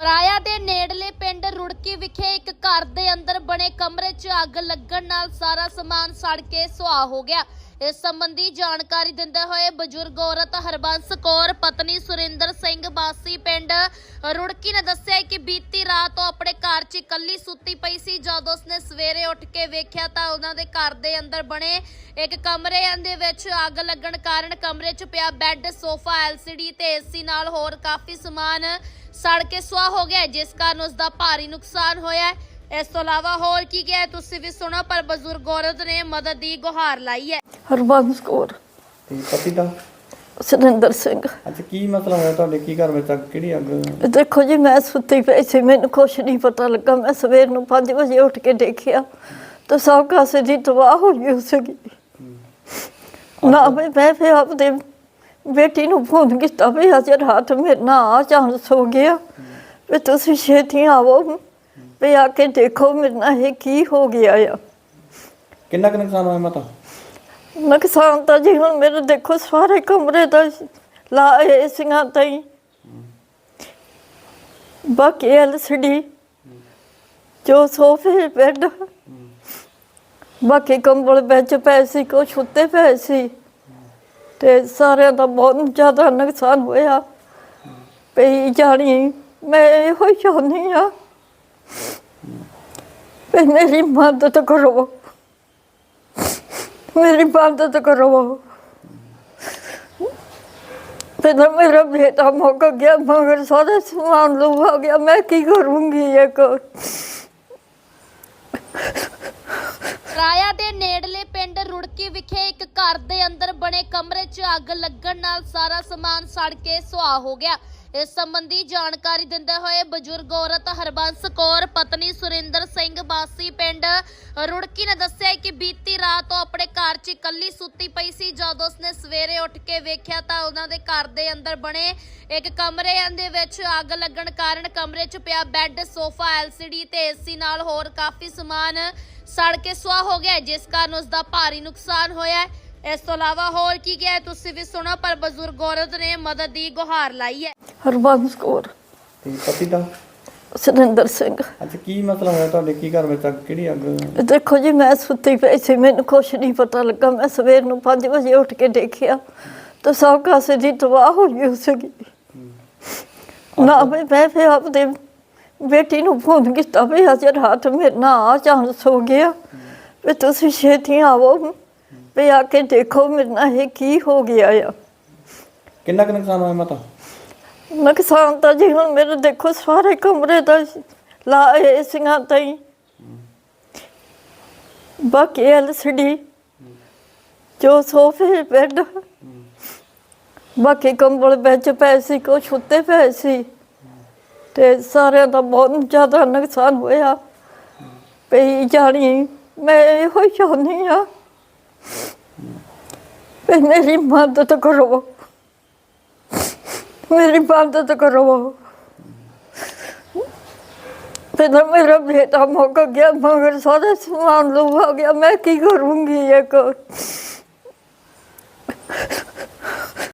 ਰਾਇਆ ਦੇ ਨੇੜਲੇ ਪਿੰਡ ਰੁੜਕੀ ਵਿਖੇ ਇੱਕ ਘਰ ਦੇ ਅੰਦਰ ਬਣੇ ਕਮਰੇ 'ਚ ਅੱਗ ਲੱਗਣ ਨਾਲ ਸਾਰਾ ਸਮਾਨ ਸੜ ਕੇ ਸੁਆਹ ਹੋ ਗਿਆ। ਇਸ ਸੰਬੰਧੀ ਜਾਣਕਾਰੀ ਦਿੰਦੇ ਹੋਏ ਬਜ਼ੁਰਗ ਔਰਤ ਹਰਬੰਸ ਕੌਰ, ਪਤਨੀ ਸੁਰਿੰਦਰ ਸਿੰਘ ਬਾਸੀ ਪਿੰਡ ਰੁੜਕੀ ਨੇ ਦੱਸਿਆ ਕਿ ਬੀਤੀ ਰਾਤ ਉਹ ਆਪਣੇ ਘਰ 'ਚ ਇਕੱਲੀ ਸੁੱਤੀ ਪਈ ਸੀ। ਜਦੋਂ ਉਸਨੇ ਸਵੇਰੇ ਉੱਠ ਕੇ ਵੇਖਿਆ ਤਾਂ ਉਹਨਾਂ ਦੇ ਘਰ ਦੇ ਅੰਦਰ ਬਣੇ ਇੱਕ ਕਮਰੇ ਦੇ ਵਿੱਚ ਅੱਗ ਲੱਗਣ ਕਾਰਨ ਕਮਰੇ 'ਚ ਪਿਆ ਬੈੱਡ ਸੋਫਾ ਐਲਸੀਡੀ ਤੇ ਏਸੀ ਨਾਲ ਹੋਰ ਕਾਫੀ ਸਮਾਨ ਸੜ ਕੇ ਸੁਆਹ ਹੋ ਗਿਆ ਜਿਸ ਕਾਰਨ ਉਸ ਦਾ ਭਾਰੀ ਨੁਕਸਾਨ ਹੋਇਆ। ਹੈ। ਇਸ ਤੋਂ ਇਲਾਵਾ ਹੋਰ ਕੀ ਗਿਆ ਹੈ, ਤੁਸੀਂ ਵੀ ਸੁਣੋ ਪਰ ਬਜ਼ੁਰਗ ਔਰਤ ਨੇ ਮਦਦ ਦੀ ਗੁਹਾਰ ਲਾਈ ਹੈ। ਹਰਬੰਸ ਕੌਰ। ਤੇ ਪਤੀ ਦਾ? ਸੁਰਿੰਦਰ ਸਿੰਘ। ਅੱਛਾ ਕੀ ਮਸਲਾ ਹੋਇਆ ਤੁਹਾਡੇ? ਕੀ ਘਰ ਵਿੱਚ ਅੱਗ ਕਿਹੜੀ ਅੱਗ? ਦੇਖੋ ਜੀ ਮੈਂ ਸੁੱਤੀ ਪਈ ਸੀ ਮੈਨੂੰ ਕੁਛ ਨਹੀਂ ਪਤਾ ਲੱਗਾ। ਮੈਂ ਸਵੇਰ ਨੂੰ 5 ਵਜੇ ਉੱਠ ਕੇ ਦੇਖਿਆ ਤਾਂ ਸਭ ਕਾਸੇ ਦੀ ਤਬਾਹ ਹੋ ਗਈ ਸੀਗੀ। ਨਾ ਮੈਂ ਮੈਂ ਫਿਰ ਆਪਦੇ ਬੇਟੀ ਨੂੰ ਫੋਨ ਕੀਤਾ ਵੀ ਅੱਜ ਰਾਤ ਮੇਰੇ ਨਾਲ ਆ ਚਾਂਸ ਹੋ ਗਿਆ। ਵੀ ਤੁਸੀਂ ਛੇਤੀ ਆਵੋ ਵੀ ਆ ਕੇ ਦੇਖੋ ਮੇਰੇ ਨਾਲ ਇਹ ਕੀ ਹੋ ਗਿਆ ਆ। ਕਿੰਨਾ ਕੁ ਨੁਕਸਾਨ ਹੋਇਆ ਮਾਤਾ? ਨੁਕਸਾਨ ਤਾਂ ਜੀ ਹੁਣ ਮੇਰੇ ਦੇਖੋ ਸਾਰੇ ਕਮਰੇ ਦਾ ਲਾਏ ਸਿੰਘਾਂ ਤਾਈ ਬਾਕੀ ਐਲਸੀਡੀ, ਜੋ ਸੋਫੇ, ਬੈੱਡ, ਬਾਕੀ ਕੰਬਲ ਵਿੱਚ ਪਏ ਸੀ, ਕੁਛ ਉੱਤੇ ਪਏ ਸੀ। ਤੇ ਸਾਰਿਆਂ ਦਾ ਬਹੁਤ ਜ਼ਿਆਦਾ ਨੁਕਸਾਨ ਹੋਇਆ। ਪਈ ਜਾਣੀ, ਮੈਂ ਇਹੋ ਹੀ ਚਾਹੁੰਦੀ ਆ ਵੀ ਮੇਰੀ ਮਦਦ ਕਰੋ। ਮੇਰੀ ਮਦਦ ਕਰੋ। ਪਹਿਲਾਂ ਮੇਰਾ ਬੇਟਾ ਮੁੱਕ ਗਿਆ, ਮਗਰ ਸਾਰਾ ਸਮਾਨ ਲੂ ਗਿਆ, ਮੈਂ ਕੀ ਕਰੂੰਗੀ ਇੱਕ? ਰਾਇਆ ਦੇ ਨੇੜਲੇ ਪਿੰਡ ਰੁੜਕੀ ਵਿਖੇ ਇੱਕ ਘਰ ਦੇ ਅੰਦਰ ਬਣੇ ਕਮਰੇ 'ਚ ਅੱਗ ਲੱਗਣ ਨਾਲ ਸਾਰਾ ਸਮਾਨ ਸੜ ਕੇ ਸੁਆਹ ਹੋ ਗਿਆ। ਇਸ ਸੰਬੰਧੀ ਜਾਣਕਾਰੀ ਦਿੰਦੇ ਹੋਏ ਬਜ਼ੁਰਗ ਔਰਤ ਹਰਬੰਸ ਕੌਰ, ਪਤਨੀ ਸੁਰਿੰਦਰ ਸਿੰਘ ਬਾਸੀ ਪਿੰਡ ਰੁੜਕੀ ਨੇ ਦੱਸਿਆ ਕਿ ਬੀਤੀ ਰਾਤ ਉਹ ਆਪਣੇ ਘਰ 'ਚ ਇਕੱਲੀ ਸੁੱਤੀ ਪਈ ਸੀ। ਜਦ ਉਸਨੇ ਸਵੇਰੇ ਉੱਠ ਕੇ ਵੇਖਿਆ ਤਾਂ ਉਹਨਾਂ ਦੇ ਘਰ ਦੇ ਅੰਦਰ ਬਣੇ ਇੱਕ ਕਮਰੇ ਦੇ ਵਿੱਚ ਅੱਗ ਲੱਗਣ ਕਾਰਨ ਕਮਰੇ 'ਚ ਪਿਆ ਬੈੱਡ, ਸੋਫਾ, ਐਲਸੀਡੀ ਤੇ ਏਸੀ ਨਾਲ ਹੋਰ ਕਾਫੀ ਸਮਾਨ ਸੜ ਕੇ ਸੁਆਹ ਹੋ ਗਿਆ, ਜਿਸ ਕਾਰਨ ਉਸ ਦਾ ਭਾਰੀ ਨੁਕਸਾਨ ਹੋਇਆ। ਇਸ ਤੋਂ ਇਲਾਵਾ ਹੋਰ ਕੀ ਗਿਆ ਤੁਸੀਂ ਵੀ ਸੁਣੋ, ਪਰ ਬਜ਼ੁਰਗ ਔਰਤ ਨੇ ਮਦਦ ਦੀ ਗੁਹਾਰ ਲਾਈ ਹੈ। ਹਰਬੰਸ ਕੌਰ। ਤੇ ਪਤੀ ਦਾ ਸੁਰਿੰਦਰ ਸਿੰਘ। ਅੱਛਾ ਕੀ ਮਸਲਾ ਹੋਇਆ ਤੁਹਾਡੇ? ਕੀ ਘਰ ਵਿੱਚ ਅੱਗ ਕਿਹੜੀ ਅੱਗ? ਦੇਖੋ ਜੀ ਮੈਂ ਸੁੱਤੀ ਪਈ ਸੀ ਮੈਨੂੰ ਕੁਛ ਨਹੀਂ ਪਤਾ ਲੱਗਾ। ਮੈਂ ਸਵੇਰ ਨੂੰ 5 ਵਜੇ ਉੱਠ ਕੇ ਦੇਖਿਆ ਤਾਂ ਸਭ ਕਾਸੇ ਦੀ ਤਬਾਹ ਹੋ ਗਈ ਸੀਗੀ ਨਾ ਮੈਂ ਮੈਂ ਫਿਰ ਆਪਦੇ ਬੇਟੀ ਨੂੰ ਫੋਨ ਕੀਤਾ ਵੀ ਅੱਜ ਰਾਤ ਮੇਰੇ ਨਾਲ ਆ ਚਾਂਸ ਹੋ ਗਿਆ ਵੀ ਤੁਸੀਂ ਛੇਤੀ ਆਵੋ। ਵੀ ਆ ਕੇ ਦੇਖੋ ਮੇਰੇ ਨਾਲ ਇਹ ਕੀ ਹੋ ਗਿਆ ਆ। ਕਿੰਨਾ ਕੁ ਨੁਕਸਾਨ ਹੋਇਆ ਮਾਤਾ? ਨੁਕਸਾਨ ਤਾਂ ਜੀ ਹੁਣ ਮੇਰੇ ਦੇਖੋ ਸਾਰੇ ਕਮਰੇ ਦਾ ਲਾਏ ਸਿੰਘਾਂ ਤਾਈ ਬਾਕੀ ਐਲਸੀਡੀ, ਜੋ ਸੋਫੇ, ਬੈੱਡ, ਬਾਕੀ ਕੰਬਲ ਵਿੱਚ ਪਏ ਸੀ, ਕੁਛ ਉੱਤੇ ਪਏ ਸੀ। ਤੇ ਸਾਰਿਆਂ ਦਾ ਬਹੁਤ ਜ਼ਿਆਦਾ ਨੁਕਸਾਨ ਹੋਇਆ। ਪਈ ਜਾਣੀ, ਮੈਂ ਇਹੋ ਹੀ ਚਾਹੁੰਦੀ ਆ ਵੀ ਮੇਰੀ ਮਦਦ ਕਰੋ। मेरी बात तो करो ਪਹਿਲਾਂ ਮੇਰਾ ਬੇਟਾ ਮੁੱਕ ਗਿਆ, ਮਗਰ ਸਾਰੇ ਸਮਾਨ ਲੁਭਾ ਗਿਆ, ਮੈਂ ਕੀ ਕਰੂੰਗੀ ਇਹ ਕੋ